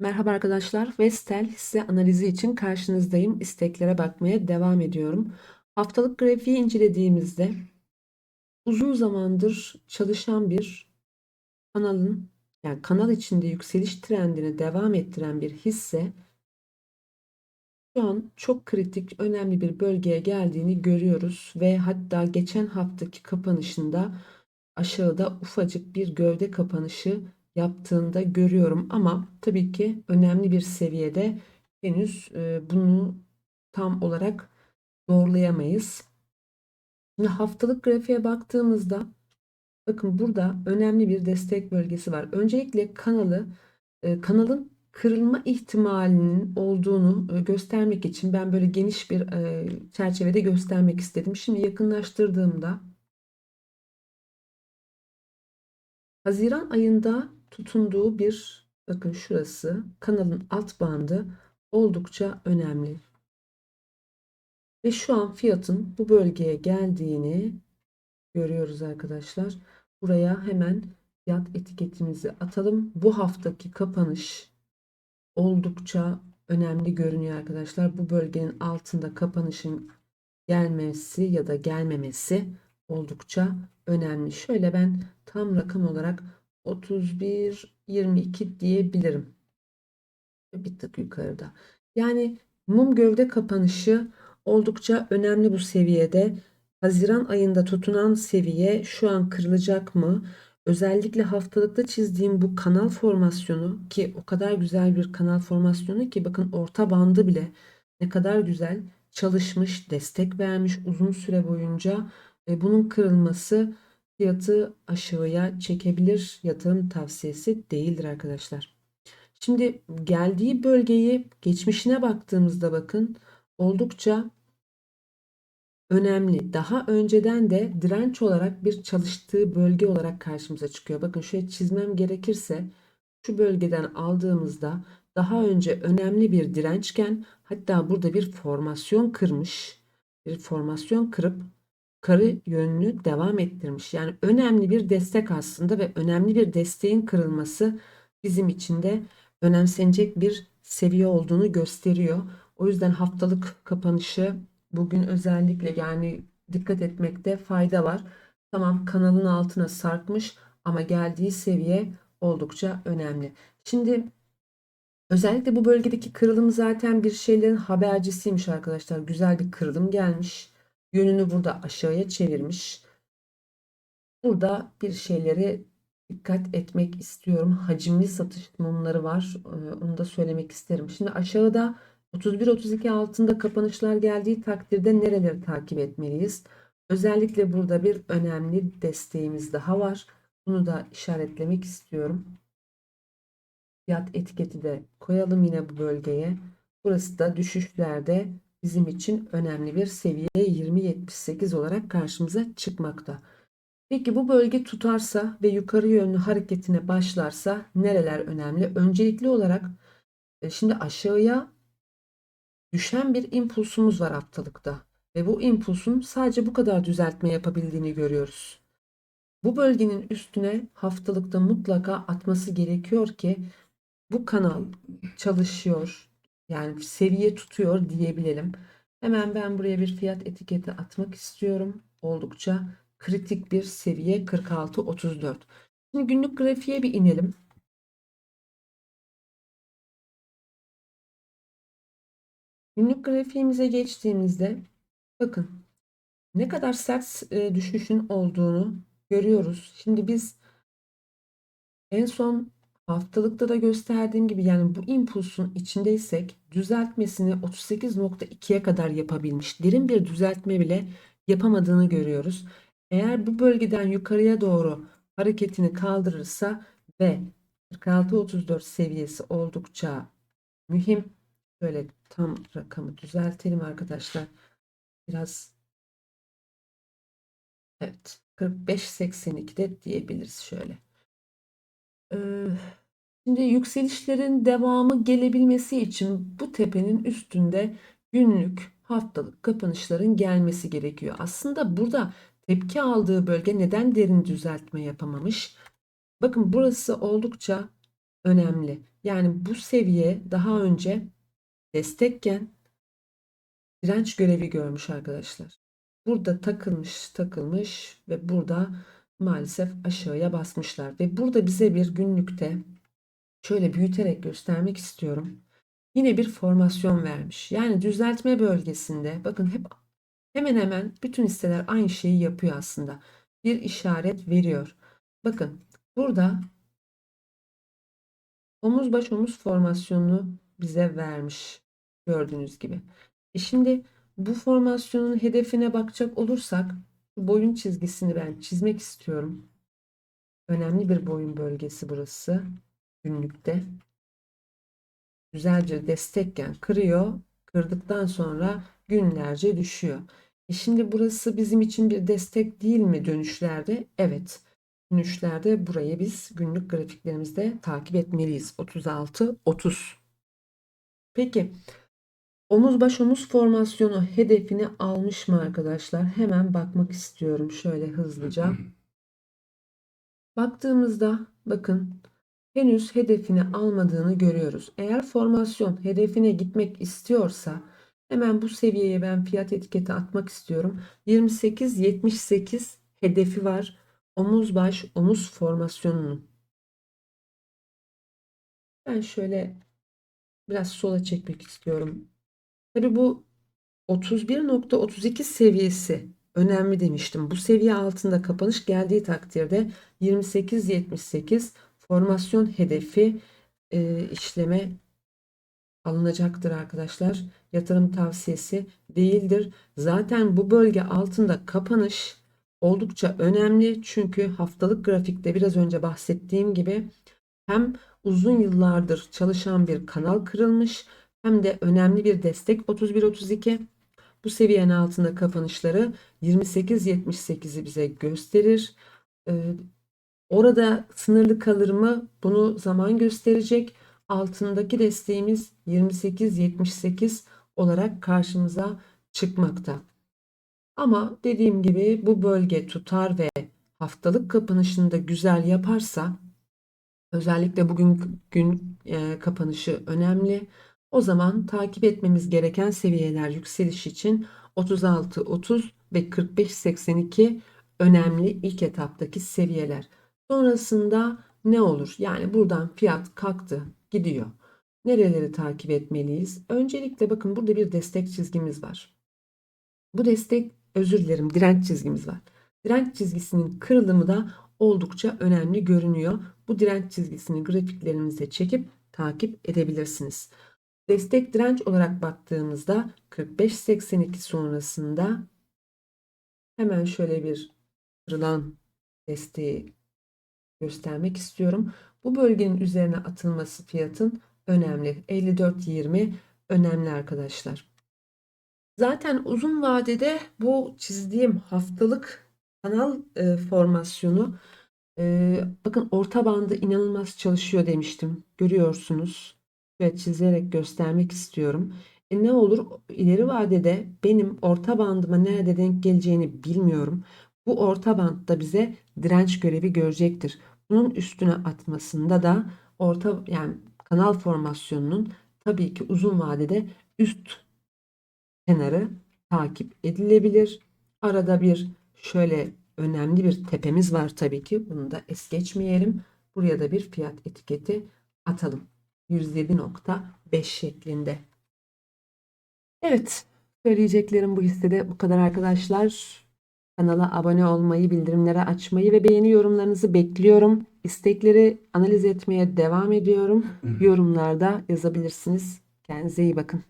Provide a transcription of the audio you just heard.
Merhaba arkadaşlar. Vestel hisse analizi için karşınızdayım. İsteklere bakmaya devam ediyorum. Haftalık grafiği incelediğimizde uzun zamandır çalışan bir kanalın yani kanal içinde yükseliş trendini devam ettiren bir hisse şu an çok kritik, önemli bir bölgeye geldiğini görüyoruz ve hatta geçen haftaki kapanışında aşağıda ufacık bir gövde kapanışı yaptığında görüyorum ama tabii ki önemli bir seviyede henüz e, bunu tam olarak doğrulayamayız. Şimdi haftalık grafiğe baktığımızda bakın burada önemli bir destek bölgesi var. Öncelikle kanalı e, kanalın kırılma ihtimalinin olduğunu e, göstermek için ben böyle geniş bir çerçevede göstermek istedim. Şimdi yakınlaştırdığımda Haziran ayında tutunduğu bir bakın şurası kanalın alt bandı oldukça önemli. Ve şu an fiyatın bu bölgeye geldiğini görüyoruz arkadaşlar. Buraya hemen fiyat etiketimizi atalım. Bu haftaki kapanış oldukça önemli görünüyor arkadaşlar. Bu bölgenin altında kapanışın gelmesi ya da gelmemesi oldukça önemli. Şöyle ben tam rakam olarak 31 22 diyebilirim. Bir tık yukarıda. Yani mum gövde kapanışı oldukça önemli bu seviyede. Haziran ayında tutunan seviye şu an kırılacak mı? Özellikle haftalıkta çizdiğim bu kanal formasyonu ki o kadar güzel bir kanal formasyonu ki bakın orta bandı bile ne kadar güzel çalışmış, destek vermiş uzun süre boyunca. E, bunun kırılması fiyatı aşağıya çekebilir. Yatırım tavsiyesi değildir arkadaşlar. Şimdi geldiği bölgeyi geçmişine baktığımızda bakın oldukça önemli. Daha önceden de direnç olarak bir çalıştığı bölge olarak karşımıza çıkıyor. Bakın şöyle çizmem gerekirse şu bölgeden aldığımızda daha önce önemli bir dirençken hatta burada bir formasyon kırmış. Bir formasyon kırıp karı yönünü devam ettirmiş. Yani önemli bir destek aslında ve önemli bir desteğin kırılması bizim için de önemsenecek bir seviye olduğunu gösteriyor. O yüzden haftalık kapanışı bugün özellikle yani dikkat etmekte fayda var. Tamam kanalın altına sarkmış ama geldiği seviye oldukça önemli. Şimdi özellikle bu bölgedeki kırılım zaten bir şeylerin habercisiymiş arkadaşlar. Güzel bir kırılım gelmiş. Yönünü burada aşağıya çevirmiş. Burada bir şeyleri dikkat etmek istiyorum. Hacimli satış mumları var. Ee, onu da söylemek isterim. Şimdi aşağıda 31-32 altında kapanışlar geldiği takdirde nereleri takip etmeliyiz? Özellikle burada bir önemli desteğimiz daha var. Bunu da işaretlemek istiyorum. Fiyat etiketi de koyalım yine bu bölgeye. Burası da düşüşlerde bizim için önemli bir seviye 20.78 olarak karşımıza çıkmakta. Peki bu bölge tutarsa ve yukarı yönlü hareketine başlarsa nereler önemli? Öncelikli olarak e, şimdi aşağıya düşen bir impulsumuz var haftalıkta ve bu impulsun sadece bu kadar düzeltme yapabildiğini görüyoruz. Bu bölgenin üstüne haftalıkta mutlaka atması gerekiyor ki bu kanal çalışıyor, yani seviye tutuyor diyebilelim. Hemen ben buraya bir fiyat etiketi atmak istiyorum. Oldukça kritik bir seviye 46.34. Şimdi günlük grafiğe bir inelim. Günlük grafiğimize geçtiğimizde bakın ne kadar sert e, düşüşün olduğunu görüyoruz. Şimdi biz en son Haftalıkta da gösterdiğim gibi yani bu impulsun içindeysek düzeltmesini 38.2'ye kadar yapabilmiş. Derin bir düzeltme bile yapamadığını görüyoruz. Eğer bu bölgeden yukarıya doğru hareketini kaldırırsa ve 46.34 seviyesi oldukça mühim. Böyle tam rakamı düzeltelim arkadaşlar. Biraz evet 45.82'de diyebiliriz şöyle. Ee, Şimdi yükselişlerin devamı gelebilmesi için bu tepenin üstünde günlük, haftalık kapanışların gelmesi gerekiyor. Aslında burada tepki aldığı bölge neden derin düzeltme yapamamış? Bakın burası oldukça önemli. Yani bu seviye daha önce destekken direnç görevi görmüş arkadaşlar. Burada takılmış takılmış ve burada maalesef aşağıya basmışlar. Ve burada bize bir günlükte şöyle büyüterek göstermek istiyorum. Yine bir formasyon vermiş. Yani düzeltme bölgesinde bakın hep hemen hemen bütün hisseler aynı şeyi yapıyor aslında. Bir işaret veriyor. Bakın burada omuz baş omuz formasyonunu bize vermiş. Gördüğünüz gibi. E şimdi bu formasyonun hedefine bakacak olursak boyun çizgisini ben çizmek istiyorum. Önemli bir boyun bölgesi burası günlükte. Güzelce destekken kırıyor. Kırdıktan sonra günlerce düşüyor. E şimdi burası bizim için bir destek değil mi dönüşlerde? Evet. Dönüşlerde burayı biz günlük grafiklerimizde takip etmeliyiz. 36 30. Peki omuz baş omuz formasyonu hedefini almış mı arkadaşlar? Hemen bakmak istiyorum şöyle hızlıca. Baktığımızda bakın henüz hedefini almadığını görüyoruz. Eğer formasyon hedefine gitmek istiyorsa hemen bu seviyeye ben fiyat etiketi atmak istiyorum. 28-78 hedefi var. Omuz baş omuz formasyonunun. Ben şöyle biraz sola çekmek istiyorum. Tabii bu 31.32 seviyesi önemli demiştim. Bu seviye altında kapanış geldiği takdirde 28.78 formasyon hedefi e, işleme alınacaktır arkadaşlar. Yatırım tavsiyesi değildir. Zaten bu bölge altında kapanış oldukça önemli. Çünkü haftalık grafikte biraz önce bahsettiğim gibi hem uzun yıllardır çalışan bir kanal kırılmış hem de önemli bir destek 31-32. Bu seviyenin altında kapanışları 28-78'i bize gösterir. Orada sınırlı kalır mı? Bunu zaman gösterecek. Altındaki desteğimiz 28-78 olarak karşımıza çıkmakta. Ama dediğim gibi bu bölge tutar ve haftalık kapanışını da güzel yaparsa özellikle bugün gün e, kapanışı önemli. O zaman takip etmemiz gereken seviyeler yükseliş için 36 30 ve 45 82 önemli ilk etaptaki seviyeler. Sonrasında ne olur? Yani buradan fiyat kalktı, gidiyor. Nereleri takip etmeliyiz? Öncelikle bakın burada bir destek çizgimiz var. Bu destek özür dilerim direnç çizgimiz var. Direnç çizgisinin kırılımı da oldukça önemli görünüyor. Bu direnç çizgisini grafiklerimize çekip takip edebilirsiniz. Destek direnç olarak baktığımızda 45-82 sonrasında hemen şöyle bir kırılan desteği göstermek istiyorum. Bu bölgenin üzerine atılması fiyatın önemli. 54.20 önemli arkadaşlar. Zaten uzun vadede bu çizdiğim haftalık kanal e, formasyonu e, bakın orta bandı inanılmaz çalışıyor demiştim. Görüyorsunuz. Ve çizerek göstermek istiyorum. E ne olur ileri vadede benim orta bandıma nerede denk geleceğini bilmiyorum. Bu orta bantta bize direnç görevi görecektir. Bunun üstüne atmasında da orta yani kanal formasyonunun tabii ki uzun vadede üst kenarı takip edilebilir. Arada bir şöyle önemli bir tepemiz var tabii ki. Bunu da es geçmeyelim. Buraya da bir fiyat etiketi atalım. 107.5 şeklinde. Evet, söyleyeceklerim bu hissede bu kadar arkadaşlar. Kanala abone olmayı, bildirimleri açmayı ve beğeni yorumlarınızı bekliyorum. İstekleri analiz etmeye devam ediyorum. Yorumlarda yazabilirsiniz. Kendinize iyi bakın.